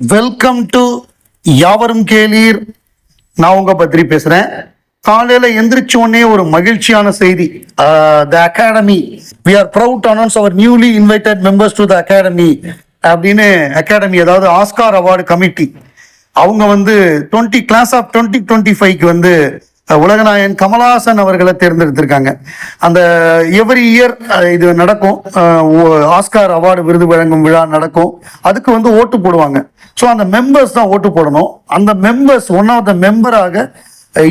Welcome to யாவரும் கேளீர். நான் உங்க பத்ரி பேசுறேன். காலையில எந்திரிச்ச உடனே ஒரு மகிழ்ச்சியான செய்தி. The academy we are proud to announce our newly invited members to the academy அப்படின்னு அகாடமி அதாவது ஆஸ்கார் அவார்டு கமிட்டி அவங்க வந்து twenty class of twenty twenty ஃபைவ்க்கு வந்து உலகநாயன் உலகநாயகன் கமலஹாசன் அவர்களை தேர்ந்தெடுத்திருக்காங்க. அந்த எவ்ரி இயர் இது நடக்கும். ஆஸ்கார் அவார்டு விருது வழங்கும் விழா நடக்கும். அதுக்கு வந்து ஓட்டு போடுவாங்க. ஸோ அந்த மெம்பர்ஸ் தான் ஓட்டு போடணும். அந்த மெம்பர்ஸ் ஒன் ஆஃப் த மெம்பராக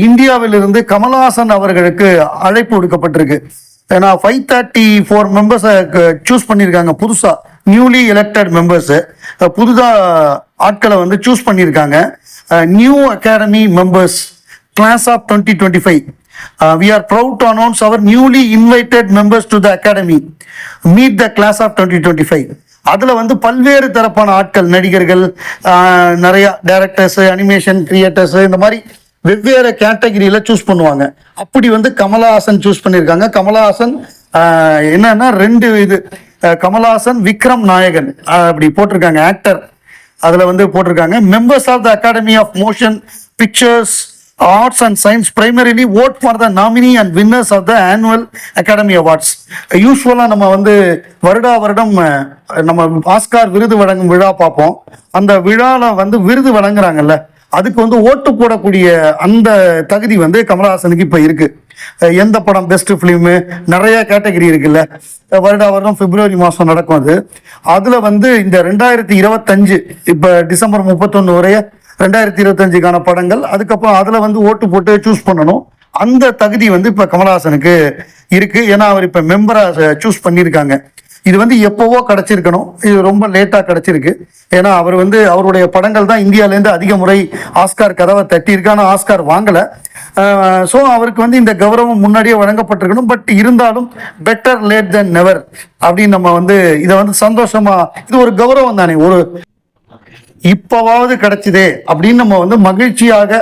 இந்தியாவிலிருந்து கமலஹாசன் அவர்களுக்கு அழைப்பு விடுக்கப்பட்டிருக்கு. ஏன்னா ஃபைவ் தேர்ட்டி ஃபோர் மெம்பர்ஸை சூஸ் பண்ணியிருக்காங்க புதுசாக நியூலி எலெக்டட் மெம்பர்ஸ் புதுதாக ஆட்களை வந்து சூஸ் பண்ணியிருக்காங்க. New academy members class of twenty twenty five we are proud to announce our newly invited members to the academy meet the class of twenty twenty five அதில் வந்து பல்வேறு தரப்பான ஆட்கள் நடிகர்கள் நிறையா நிறைய டேரக்டர்ஸ் அனிமேஷன் கிரியேட்டர்ஸ் இந்த மாதிரி வெவ்வேறு கேட்டகிரியில் சூஸ் பண்ணுவாங்க. அப்படி வந்து கமலஹாசன் சூஸ் பண்ணியிருக்காங்க. கமலஹாசன் என்னன்னா ரெண்டு இது கமலஹாசன் விக்ரம் நாயகன். அப்படி போட்டிருக்காங்க ஆக்டர் அதில் வந்து போட்டிருக்காங்க. Members of the academy of motion pictures arts and science primarily vote for the nominee and winners of the annual academy awards யூஸ்வலாக நம்ம வந்து வருடா வருடம் நம்ம ஆஸ்கார் விருது வழங்கும் விழா பார்ப்போம். அந்த விழாவில் வந்து விருது வழங்குறாங்கல்ல அதுக்கு வந்து ஓட்டு போடக்கூடிய அந்த தகுதி வந்து கமலஹாசனுக்கு இப்போ இருக்கு. எந்த படம் பெஸ்ட் ஃபிலிமு நிறைய கேட்டகரி இருக்குல்ல. வருடா வருடம் பிப்ரவரி மாதம் நடக்கும் அது. அதில் வந்து இந்த ரெண்டாயிரத்தி இருபத்தஞ்சு இப்போ டிசம்பர் முப்பத்தொன்று வரைய ரெண்டாயிரத்தி இருபத்தஞ்சுக்கான படங்கள். அதுக்கப்புறம் அதில் வந்து ஓட்டு போட்டு சூஸ் பண்ணணும். அந்த தகுதி வந்து இப்போ கமல்ஹாசனுக்கு இருக்குது ஏன்னா அவர் இப்போ மெம்பராக சூஸ் பண்ணியிருக்காங்க. இது வந்து எப்போவோ கிடைச்சிருக்கணும். இது ரொம்ப லேட்டாக கிடச்சிருக்கு. ஏன்னா அவர் வந்து அவருடைய படங்கள் தான் இந்தியாவிலேருந்து அதிக முறை ஆஸ்கார் கதவை தட்டியிருக்கான ஆஸ்கார் வாங்கலை. ஸோ அவருக்கு வந்து இந்த கௌரவம் முன்னாடியே வழங்கப்பட்டிருக்கணும். பட் இருந்தாலும் பெட்டர் லேட் தென் நெவர் அப்படின்னு நம்ம வந்து இதை வந்து சந்தோஷமா இது ஒரு கௌரவம் தானே. ஒரு இப்பவாவது கிடைச்சதே அப்படின்னு நம்ம வந்து மகிழ்ச்சியாக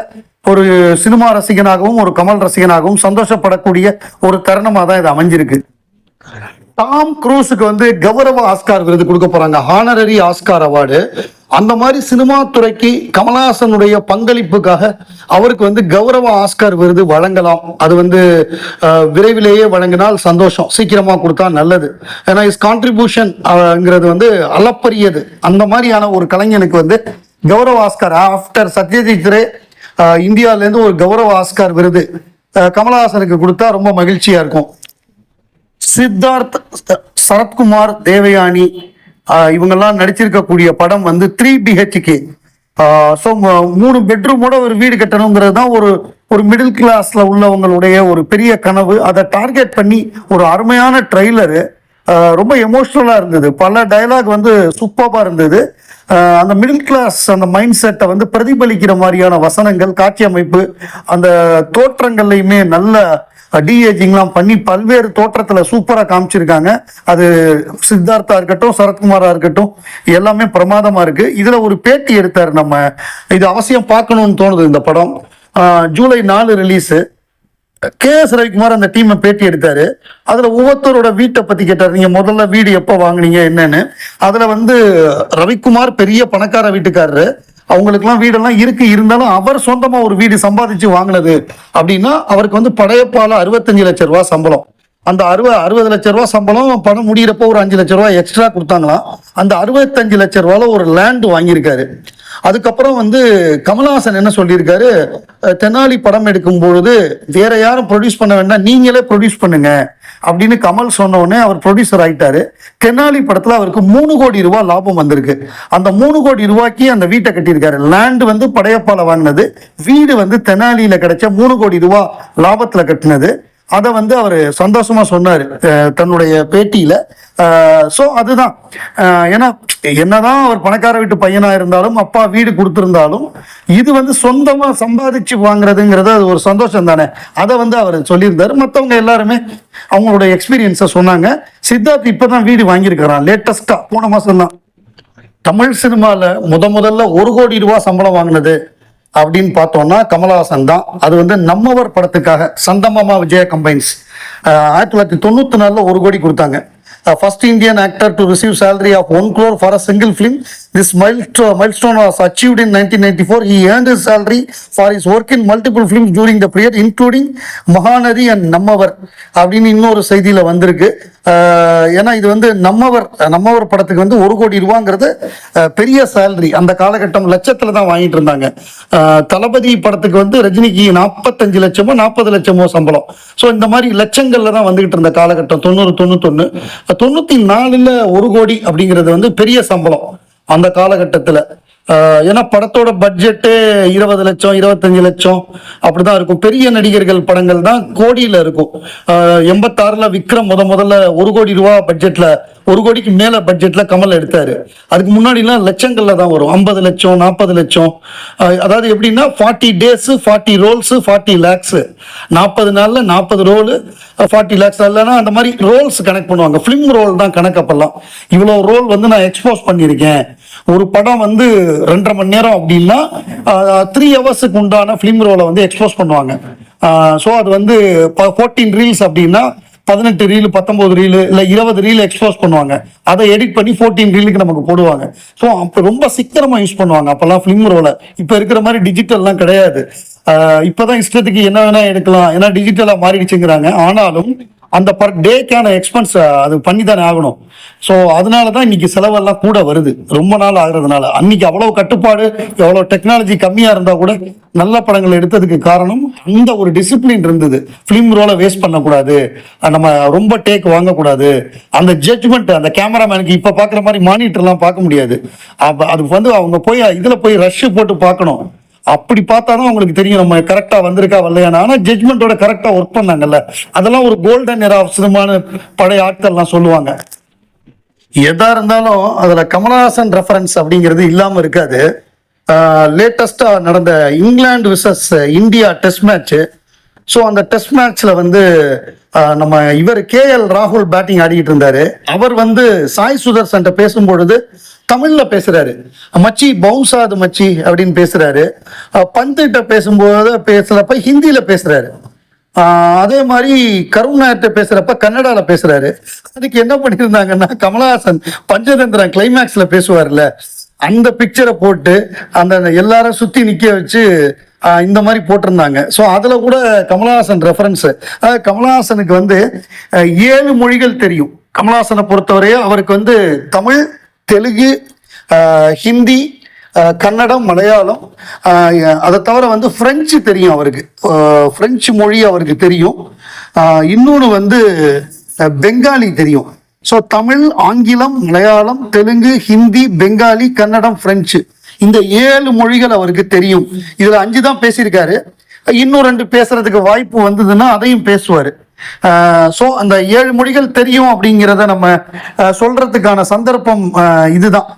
ஒரு சினிமா ரசிகனாகவும் ஒரு கமல் ரசிகனாகவும் சந்தோஷப்படக்கூடிய ஒரு தருணமாக தான் இது அமைஞ்சிருக்கு. டாம் க்ரூஸுக்கு வந்து கௌரவ ஆஸ்கார் விருது கொடுக்க போறாங்க. ஹானரரி ஆஸ்கார் அவார்டு அந்த மாதிரி சினிமா துறைக்கு கமலஹாசனுடைய பங்களிப்புக்காக அவருக்கு வந்து கௌரவ ஆஸ்கார் விருது வழங்கலாம். அது வந்து விரைவிலேயே வழங்கினால் சந்தோஷம். சீக்கிரமாக கொடுத்தா நல்லது. ஏன்னா இஸ் கான்ட்ரிபியூஷன்ங்கிறது வந்து அளப்பரியது. அந்த மாதிரியான ஒரு கலைஞனுக்கு வந்து கௌரவ ஆஸ்கார். ஆஃப்டர் சத்யஜித் ரே இந்தியாவிலேருந்து ஒரு கௌரவ ஆஸ்கார் விருது கமலஹாசனுக்கு கொடுத்தா ரொம்ப மகிழ்ச்சியாக இருக்கும். சித்தார்த் சரத்குமார் தேவயானி இவங்கெல்லாம் நடிச்சிருக்கக்கூடிய படம் வந்து த்ரீ பிஹெச்கே ஸோ மூணு பெட்ரூமோட ஒரு வீடு கட்டணுங்கிறது தான் ஒரு ஒரு மிடில் கிளாஸில் உள்ளவங்களுடைய ஒரு பெரிய கனவு. அதை டார்கெட் பண்ணி ஒரு அருமையான ட்ரெய்லரு ரொம்ப எமோஷ்னலாக இருந்தது. பல டயலாக் வந்து சூப்பராக இருந்தது. அந்த மிடில் கிளாஸ் அந்த மைண்ட் செட்டை வந்து பிரதிபலிக்கிற மாதிரியான வசனங்கள் காட்சி அமைப்பு அந்த தோற்றங்கள்லையுமே நல்ல டிஏஜிங்லாம் பண்ணி பல்வேறு தோற்றத்தில் சூப்பராக காமிச்சிருக்காங்க. அது சித்தார்த்தா இருக்கட்டும் சரத்குமாராக இருக்கட்டும் எல்லாமே பிரமாதமாக இருக்குது இதில் ஒரு பேட்டி எடுத்தார் நம்ம. இது அவசியம் பார்க்கணும்னு தோணுது இந்த படம். ஜூலை நாலு ரிலீஸு கே எஸ் ரவிக்குமார் அந்த டீமை பேட்டி எடுத்தாரு. அதுல ஒவ்வொருத்தரோட வீட்டை பத்தி கேட்டார். நீங்க முதல்ல வீடு எப்போ வாங்குனீங்க என்னன்னு. அதுல வந்து ரவிக்குமார் பெரிய பணக்கார வீட்டுக்காரரு. அவங்களுக்குலாம் வீடெல்லாம் இருக்கு. இருந்தாலும் அவர் சொந்தமா ஒரு வீடு சம்பாதிச்சு வாங்கினது அப்படின்னா அவருக்கு வந்து படையப்பால அறுபத்தஞ்சு லட்சம் ரூபாய் சம்பளம். அந்த அறுபது அறுபது லட்ச ரூபா சம்பளம் பணம் முடிகிறப்போ ஒரு அஞ்சு லட்ச ரூபா எக்ஸ்ட்ரா கொடுத்தாங்களாம். அந்த அறுபத்தஞ்சு லட்ச ரூபால ஒரு லேண்ட் வாங்கியிருக்காரு. அதுக்கப்புறம் வந்து கமல்ஹாசன் என்ன சொல்லியிருக்காரு? தெனாலி படம் எடுக்கும் பொழுது வேற யாரும் ப்ரொடியூஸ் பண்ண வேண்டாம் நீங்களே ப்ரொடியூஸ் பண்ணுங்க அப்படின்னு கமல் சொன்ன உடனே அவர் ப்ரொடியூசர் ஆயிட்டாரு. தெனாலி படத்தில் அவருக்கு மூணு கோடி ரூபாய் லாபம் வந்திருக்கு. அந்த மூணு கோடி ரூபாய்க்கு அந்த வீட்டை கட்டியிருக்காரு. லேண்ட் வந்து படையப்பால வாங்கினது வீடு வந்து தெனாலியில் கிடைச்ச மூணு கோடி ரூபாய் லாபத்தில் கட்டினது. அதை வந்து அவர் சந்தோஷமா சொன்னார் தன்னுடைய பேட்டியில. ஸோ அதுதான். ஏன்னா என்னதான் அவர் பணக்கார வீட்டு பையனா இருந்தாலும் அப்பா வீடு கொடுத்துருந்தாலும் இது வந்து சொந்தமா சம்பாதிச்சு வாங்குறதுங்கிறது அது ஒரு சந்தோஷம் தானே. அதை வந்து அவர் சொல்லியிருந்தாரு. மற்றவங்க எல்லாருமே அவங்களுடைய எக்ஸ்பீரியன்ஸை சொன்னாங்க. சித்தார்த் இப்பதான் வீடு வாங்கியிருக்கிறான் லேட்டஸ்டா போன மாசம் தான் தமிழ் சினிமாவில் முத முதல்ல ஒரு கோடி ரூபா சம்பளம் வாங்கினது. அப்படின்னு பார்த்தோம்னா கமலஹாசன் தான். அது வந்து நம்மவர் படத்துக்காக சந்தமாமா விஜயா கம்பைன்ஸ் ஆயிரத்தி தொள்ளாயிரத்தி தொண்ணூத்தி நாலுல ஒரு கோடி கொடுத்தாங்க. First Indian actor to receive salary of one crore for a single film this milestone, milestone was achieved in 1994. He earned his salary for his work in multiple films during the period, including Mahanadi and Nammavar அப்படின்னு இன்னொரு செய்தியில் வந்திருக்கு. ஏன்னா இது வந்து நம்மவர் நம்மவர் படத்துக்கு வந்து ஒரு கோடி ரூபாங்கிறது பெரிய சேலரி அந்த காலகட்டம் லட்சத்தில் தான் வாங்கிட்டு இருந்தாங்க. தளபதி படத்துக்கு வந்து ரஜினிக்கு நாற்பத்தஞ்சு லட்சமோ நாற்பது லட்சமோ சம்பளம். ஸோ இந்த மாதிரி லட்சங்களில் தான் வந்துகிட்டு இருந்த காலகட்டம். தொண்ணூறு தொண்ணூத்தொன்று தொண்ணூற்றி நாலுல ஒரு கோடி அப்படிங்கிறது வந்து பெரிய சம்பளம் அந்த காலகட்டத்தில். ஏன்னா படத்தோட பட்ஜெட்டு இருபது லட்சம் இருபத்தஞ்சு லட்சம் அப்படிதான் இருக்கும். பெரிய நடிகர்கள் படங்கள் தான் கோடியில இருக்கும். எண்பத்தாறில் எண்பத்தாறுல விக்ரம் முத முதல்ல ஒரு கோடி ரூபா பட்ஜெட்ல ஒரு கோடிக்கு மேல பட்ஜெட்ல கமல் எடுத்தாரு. அதுக்கு முன்னாடிலாம் லட்சங்கள்ல தான் வரும். ஐம்பது லட்சம் நாற்பது லட்சம். அதாவது எப்படின்னா forty days forty rolls forty lakhs நாற்பது நாள்ல நாற்பது ரோல் ஃபார்ட்டி லேக்ஸ் இல்லைன்னா அந்த மாதிரி ரோல்ஸ் கனெக்ட் பண்ணுவாங்க. ஃபிலிம் ரோல் தான் கணக்கு இவ்வளோ ரோல் வந்து நான் எக்ஸ்போஸ் பண்ணியிருக்கேன். ஒரு படம் வந்து ரெண்டரை மணி நேரம் அப்படின்னா த்ரீ ஹவர்ஸுக்கு உண்டான ஃபிலிம் ரோலை வந்து எக்ஸ்போஸ் பண்ணுவாங்க. ஸோ அது வந்து ஃபோர்டீன் ரீல்ஸ் அப்படின்னா பதினெட்டு ரீல் பத்தொம்போது ரீல் இல்லை இருபது ரீல் எக்ஸ்போஸ் பண்ணுவாங்க. அதை எடிட் பண்ணி ஃபோர்டீன் ரீலுக்கு நமக்கு போடுவாங்க. ஸோ அப்போ ரொம்ப சிக்கனமாக யூஸ் பண்ணுவாங்க அப்போல்லாம் ஃபிலிம் ரோலை இப்போ இருக்கிற மாதிரி டிஜிட்டல்லாம் கிடையாது. இப்போதான் இஷ்டத்துக்கு என்ன வேணா எடுக்கலாம். ஏன்னா டிஜிட்டலாக மாறிடுச்சுங்கிறாங்க. ஆனாலும் அந்த பர் டேக்கான எக்ஸ்பென்ஸ் அது பண்ணி தானே ஆகணும். ஸோ அதனால தான் இன்னைக்கு செலவெல்லாம் கூட வருது. ரொம்ப நாள் ஆகுறதுனால. அன்னைக்கு அவ்வளோ கட்டுப்பாடு எவ்வளோ டெக்னாலஜி கம்மியாக இருந்தால் கூட நல்ல படங்கள் எடுத்ததுக்கு காரணம் அந்த ஒரு டிசிப்ளின் இருந்தது. ஃபிலிம் ரோலை வேஸ்ட் பண்ணக்கூடாது. நம்ம ரொம்ப டேக் வாங்கக்கூடாது. அந்த ஜட்ஜ்மெண்ட் அந்த கேமராமேனுக்கு இப்போ பார்க்குற மாதிரி மானிட்டர்லாம் பார்க்க முடியாது. அப்போ அது வந்து அவங்க போய் இதில் போய் ரஷ்ஷு போட்டு பார்க்கணும். அப்படி பார்த்தா தான் உங்களுக்கு தெரியும் நம்ம கரெக்டா வந்திருக்கா வரலையானா ஆனா ஜட்மெண்டோட கரெக்டா ஒர்க் பண்ணாங்கல்ல. அதெல்லாம் ஒரு கோல்டன் எரா சினிமான பழைய ஆட்கள்லாம் சொல்லுவாங்க. எதா இருந்தாலும் அதுல கமலஹாசன் ரெஃபரன்ஸ் அப்படிங்கிறது இல்லாம இருக்காது. லேட்டஸ்டா நடந்த England versus India test match so அந்த டெஸ்ட் மேட்ச்ல வந்து நம்ம இவர் கே எல் ராகுல் பேட்டிங் ஆடிக்கிட்டு இருந்தாரு. அவர் வந்து சாய் சுதர்சன்ட்ட பேசும்பொழுது தமிழ்ல பேசுறாரு. மச்சி பவுன்ஸ் ஆகுது மச்சி அப்படின்னு பேசுறாரு. பந்துகிட்ட பேசும்போது பேசுறப்ப ஹிந்தியில பேசுறாரு. அதே மாதிரி கருணாட்ட பேசுறப்ப கன்னடால பேசுறாரு. அதுக்கு என்ன பண்ணியிருந்தாங்கன்னா கமலஹாசன் பஞ்சதந்திரம் கிளைமேக்ஸ்ல பேசுவார்ல. அந்த பிக்சரை போட்டு அந்த எல்லாரும் சுத்தி நிக்க வச்சு இந்த மாதிரி போட்டிருந்தாங்க. ஸோ அதில் கூட கமலஹாசன் ரெஃபரன்ஸு கமலஹாசனுக்கு வந்து ஏழு மொழிகள் தெரியும். கமலஹாசனை பொறுத்தவரையும் அவருக்கு வந்து தமிழ் தெலுங்கு ஹிந்தி கன்னடம் மலையாளம் அதை தவிர வந்து ஃப்ரெஞ்சு தெரியும் அவருக்கு. ஃப்ரெஞ்சு மொழி அவருக்கு தெரியும். இன்னொன்று வந்து பெங்காலி தெரியும். ஸோ தமிழ் ஆங்கிலம் மலையாளம் தெலுங்கு ஹிந்தி பெங்காலி கன்னடம் ஃப்ரெஞ்சு இந்த ஏழு மொழிகள் அவருக்கு தெரியும். இதுல அஞ்சு தான் பேசியிருக்காரு. இன்னும் ரெண்டு பேசுறதுக்கு வாய்ப்பு வந்ததுன்னா அதையும் பேசுவாரு. ஸோ அந்த ஏழு மொழிகள் தெரியும் அப்படிங்கிறத நம்ம சொல்றதுக்கான சந்தர்ப்பம் இதுதான்.